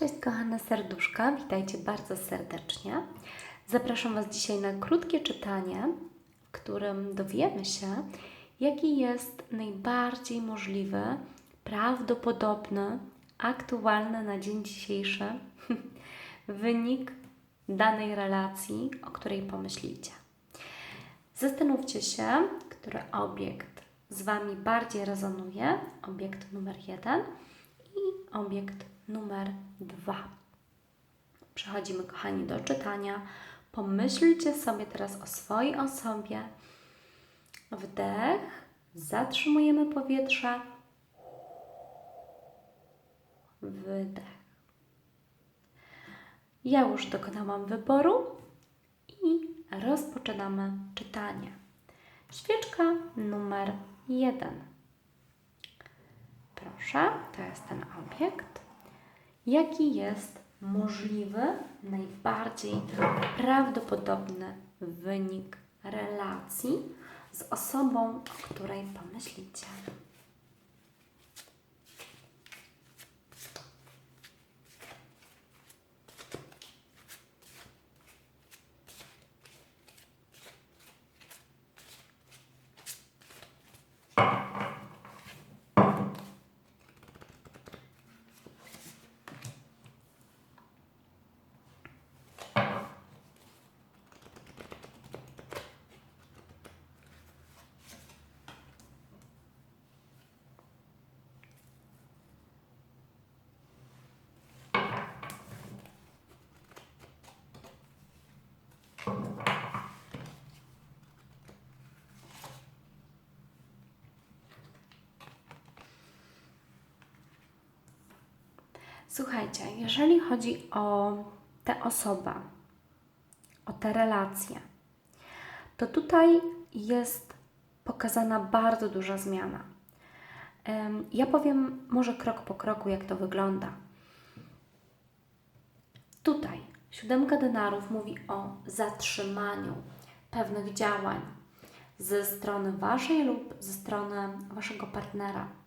Cześć kochane serduszka, witajcie bardzo serdecznie. Zapraszam Was dzisiaj na krótkie czytanie, w którym dowiemy się, jaki jest najbardziej możliwy, prawdopodobny, aktualny na dzień dzisiejszy wynik danej relacji, o której pomyślicie. Zastanówcie się, który obiekt z Wami bardziej rezonuje, obiekt numer jeden obiekt numer dwa. Przechodzimy, kochani, do czytania. Pomyślcie sobie teraz o swojej osobie. Wdech, zatrzymujemy powietrze. Wydech. Ja już dokonałam wyboru i rozpoczynamy czytanie. Świeczka numer jeden. Proszę, to jest ten obiekt. Jaki jest możliwy, najbardziej prawdopodobny wynik relacji z osobą, o której pomyślicie? Słuchajcie, jeżeli chodzi o tę osobę, o te relacje, to tutaj jest pokazana bardzo duża zmiana. Ja powiem może krok po kroku, jak to wygląda. Tutaj siódemka denarów mówi o zatrzymaniu pewnych działań ze strony Waszej lub ze strony Waszego partnera.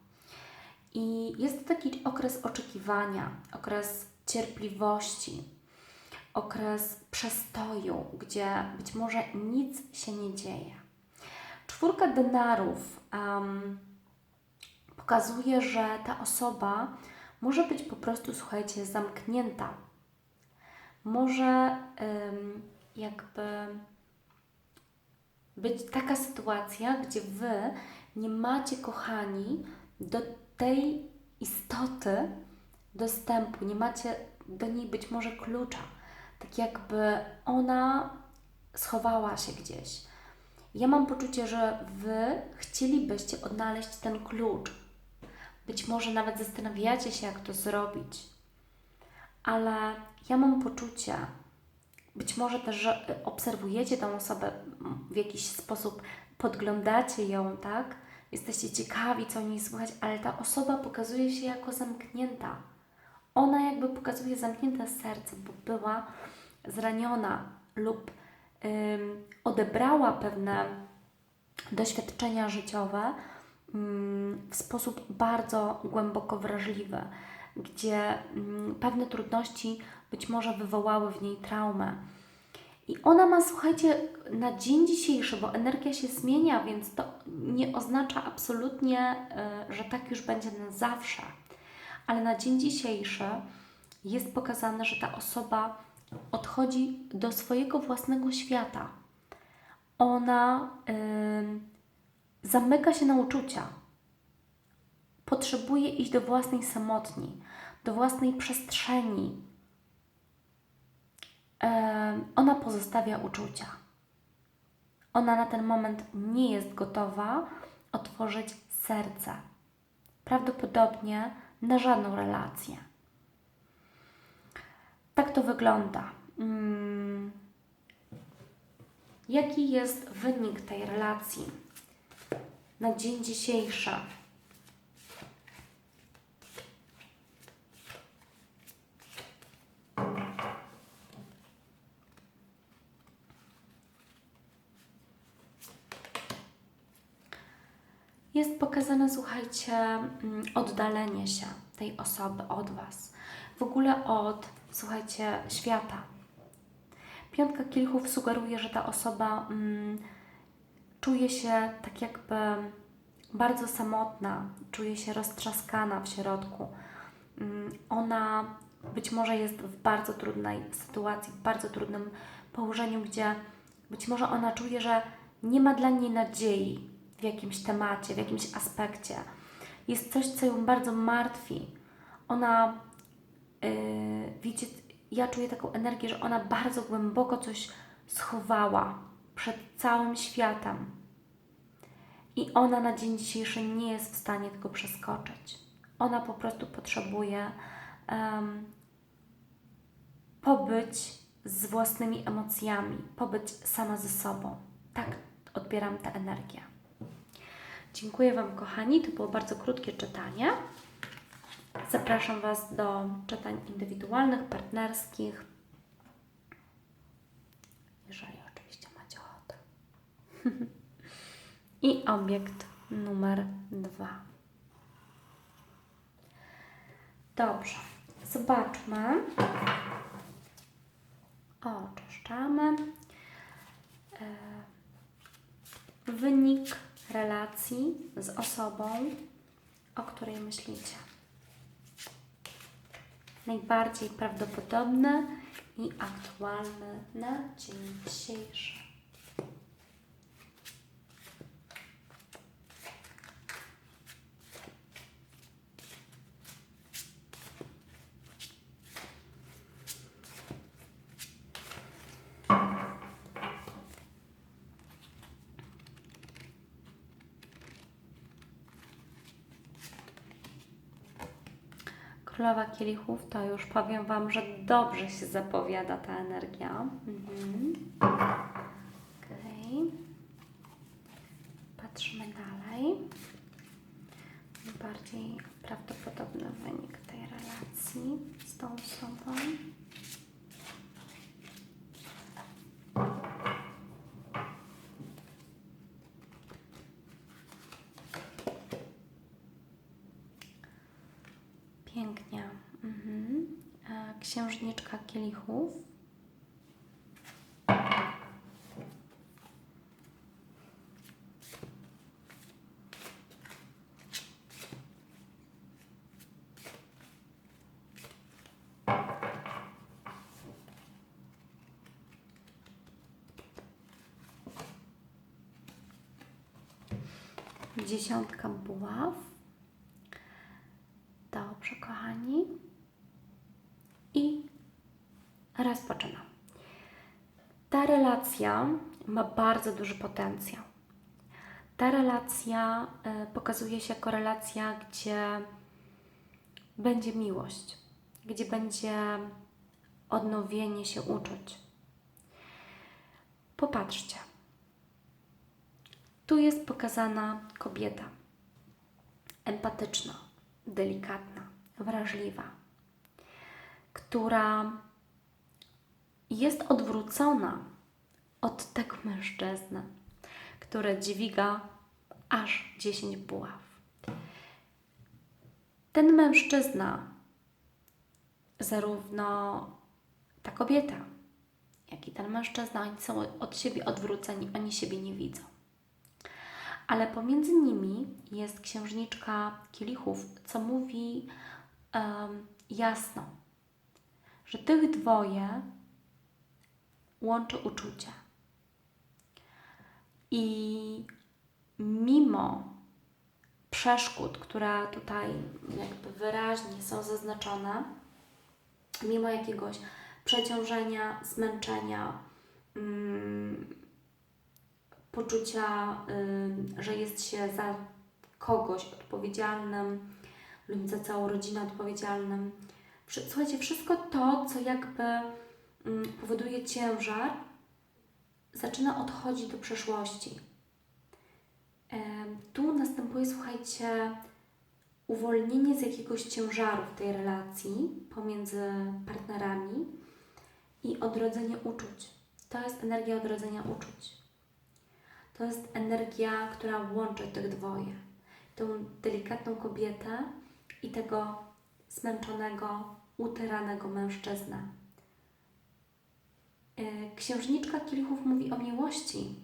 I jest to taki okres oczekiwania, okres cierpliwości, okres przestoju, gdzie być może nic się nie dzieje. Czwórka denarów em, pokazuje, że ta osoba może być po prostu, słuchajcie, zamknięta. Może em, jakby być taka sytuacja, gdzie Wy nie macie, kochani, do tej istoty dostępu, nie macie do niej być może klucza. Tak jakby ona schowała się gdzieś. Ja mam poczucie, że Wy chcielibyście odnaleźć ten klucz. Być może nawet zastanawiacie się, jak to zrobić. Ale ja mam poczucie, być może też, że obserwujecie tą osobę w jakiś sposób, podglądacie ją, tak? Jesteście ciekawi, co o niej słychać, ale ta osoba pokazuje się jako zamknięta. Ona jakby pokazuje zamknięte serce, bo była zraniona lub odebrała pewne doświadczenia życiowe w sposób bardzo głęboko wrażliwy, gdzie pewne trudności być może wywołały w niej traumę. I ona ma, słuchajcie, na dzień dzisiejszy, bo energia się zmienia, więc to nie oznacza absolutnie, y, że tak już będzie na zawsze. Ale na dzień dzisiejszy jest pokazane, że ta osoba odchodzi do swojego własnego świata. Ona y, zamyka się na uczucia. Potrzebuje iść do własnej samotni, do własnej przestrzeni, ona pozostawia uczucia. Ona na ten moment nie jest gotowa otworzyć serce. Prawdopodobnie na żadną relację. Tak to wygląda. Mm. Jaki jest wynik tej relacji na dzień dzisiejszy? jest pokazane, słuchajcie, mm, oddalenie się tej osoby od Was. w ogóle od, słuchajcie, świata. Piątka kielichów sugeruje, że ta osoba mm, czuje się tak jakby bardzo samotna, czuje się roztrzaskana w środku. Mm, Ona być może jest w bardzo trudnej sytuacji, w bardzo trudnym położeniu, gdzie być może ona czuje, że nie ma dla niej nadziei w jakimś temacie, w jakimś aspekcie. Jest coś, co ją bardzo martwi. Ona, yy, ja czuję taką energię, że ona bardzo głęboko coś schowała przed całym światem. I ona na dzień dzisiejszy nie jest w stanie tego przeskoczyć. Ona po prostu potrzebuje em, pobyć z własnymi emocjami, pobyć sama ze sobą. Tak odbieram tę energię. Dziękuję Wam, kochani. To było bardzo krótkie czytanie. Zapraszam Was do czytań indywidualnych, partnerskich. Jeżeli oczywiście macie ochotę. I obiekt numer dwa. Dobrze, zobaczmy. Oczyszczamy. E, Wynik relacji z osobą, o której myślicie. Najbardziej prawdopodobny i aktualny na dzień dzisiejszy. Królowa Kielichów, to już powiem Wam, że dobrze się zapowiada ta energia. Mhm. Okej. Patrzymy dalej. Najbardziej prawdopodobny wynik tej relacji z tą osobą. Księżniczka kielichów. Dziesiątka buław. Dobrze, kochani. I rozpoczynam. Ta relacja ma bardzo duży potencjał. Ta relacja y, pokazuje się jako relacja, gdzie będzie miłość, gdzie będzie odnowienie się uczuć. Popatrzcie. Tu jest pokazana kobieta empatyczna, delikatna, wrażliwa, która jest odwrócona od tego mężczyzny, który dźwiga aż 10 buław. Ten mężczyzna, zarówno ta kobieta, jak i ten mężczyzna, oni są od siebie odwróceni, oni siebie nie widzą ale pomiędzy nimi jest księżniczka kielichów, co mówi um, jasno, że tych dwoje łączy uczucie. I mimo przeszkód, które tutaj jakby wyraźnie są zaznaczone, mimo jakiegoś przeciążenia, zmęczenia, mm, poczucia, y, że jest się za kogoś odpowiedzialnym lub za całą rodzinę odpowiedzialnym. Słuchajcie, wszystko to, co jakby mm, powoduje ciężar, zaczyna odchodzić do przeszłości. Tu następuje, słuchajcie, uwolnienie z jakiegoś ciężaru w tej relacji pomiędzy partnerami i odrodzenie uczuć. To jest energia odrodzenia uczuć. To jest energia, która łączy tych dwoje. Tą delikatną kobietę i tego zmęczonego utyranego mężczyznę. Yy, Księżniczka kielichów mówi o miłości.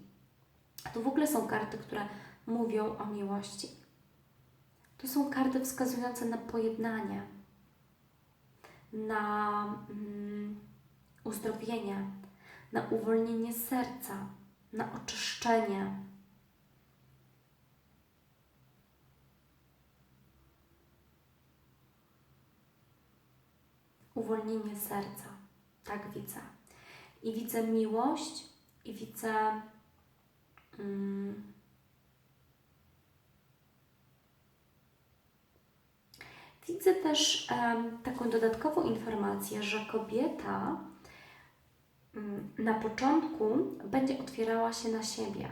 To w ogóle są karty, które mówią o miłości. To są karty wskazujące na pojednanie, na mm, uzdrowienie, na uwolnienie serca, na oczyszczenie. Uwolnienie serca. Tak widzę. I widzę miłość, i widzę. Mm, Widzę też em, taką dodatkową informację, że kobieta mm, na początku będzie otwierała się na siebie,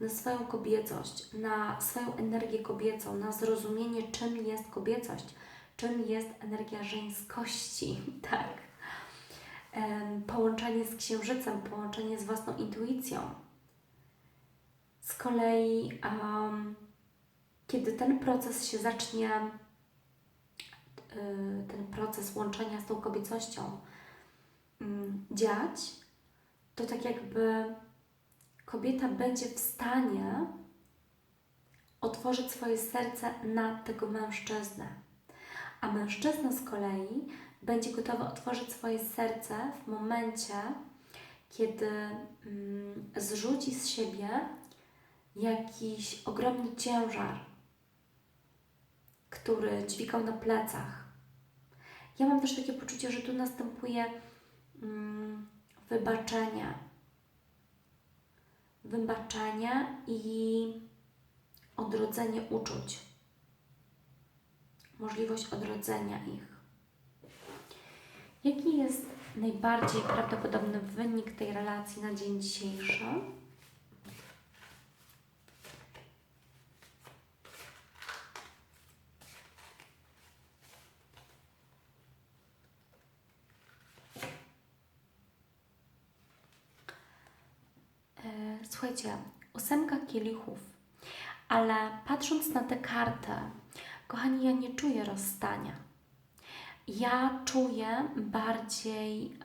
na swoją kobiecość, na swoją energię kobiecą, na zrozumienie, czym jest kobiecość, czym jest energia żeńskości, tak. Połączenie z księżycem, połączenie z własną intuicją. Z kolei, em, kiedy ten proces się zacznie y, ten proces łączenia z tą kobiecością mm, dziać, to tak jakby kobieta będzie w stanie otworzyć swoje serce na tego mężczyznę. A mężczyzna z kolei będzie gotowy otworzyć swoje serce w momencie, kiedy mm, zrzuci z siebie jakiś ogromny ciężar, który dźwigał na plecach. Ja mam też takie poczucie, że tu następuje mm, wybaczenie. Wybaczenie i odrodzenie uczuć. Możliwość odrodzenia ich. Jaki jest najbardziej prawdopodobny wynik tej relacji na dzień dzisiejszy? E, Słuchajcie, ósemka kielichów, ale patrząc na tę kartę, kochani, ja nie czuję rozstania. Ja czuję bardziej,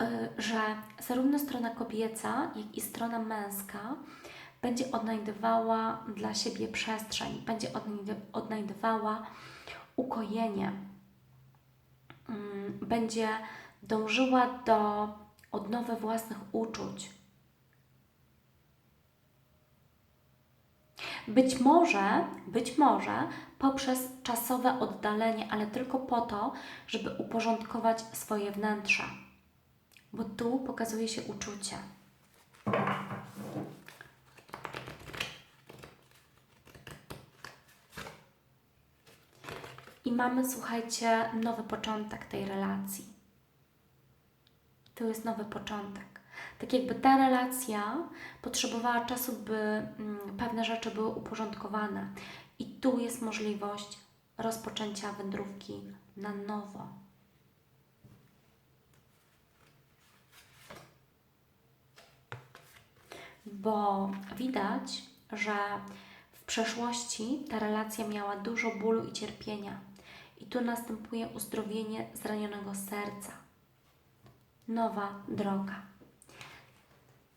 e, że zarówno strona kobieca, jak i strona męska będzie odnajdywała dla siebie przestrzeń, będzie odnajdy- odnajdywała ukojenie, Mm, będzie dążyła do odnowy własnych uczuć. Być może, być może poprzez czasowe oddalenie, ale tylko po to, żeby uporządkować swoje wnętrze. Bo tu pokazuje się uczucie. I mamy, słuchajcie, nowy początek tej relacji. To jest nowy początek. Tak jakby ta relacja potrzebowała czasu, by mm, pewne rzeczy były uporządkowane. I tu jest możliwość rozpoczęcia wędrówki na nowo. Bo widać, że w przeszłości ta relacja miała dużo bólu i cierpienia. I tu następuje uzdrowienie zranionego serca. Nowa droga.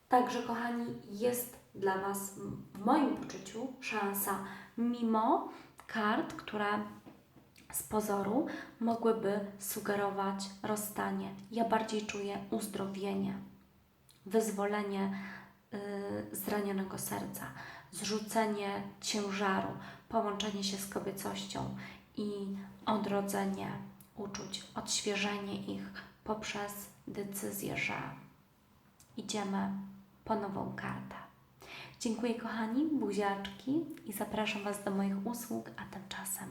Także, kochani, jest dla Was w moim poczuciu szansa, mimo kart, które z pozoru mogłyby sugerować rozstanie. Ja bardziej czuję uzdrowienie, wyzwolenie yy, zranionego serca, zrzucenie ciężaru, połączenie się z kobiecością i odrodzenie uczuć, odświeżenie ich poprzez decyzję, że idziemy po nową kartę. Dziękuję kochani, buziaczki i zapraszam Was do moich usług, a tymczasem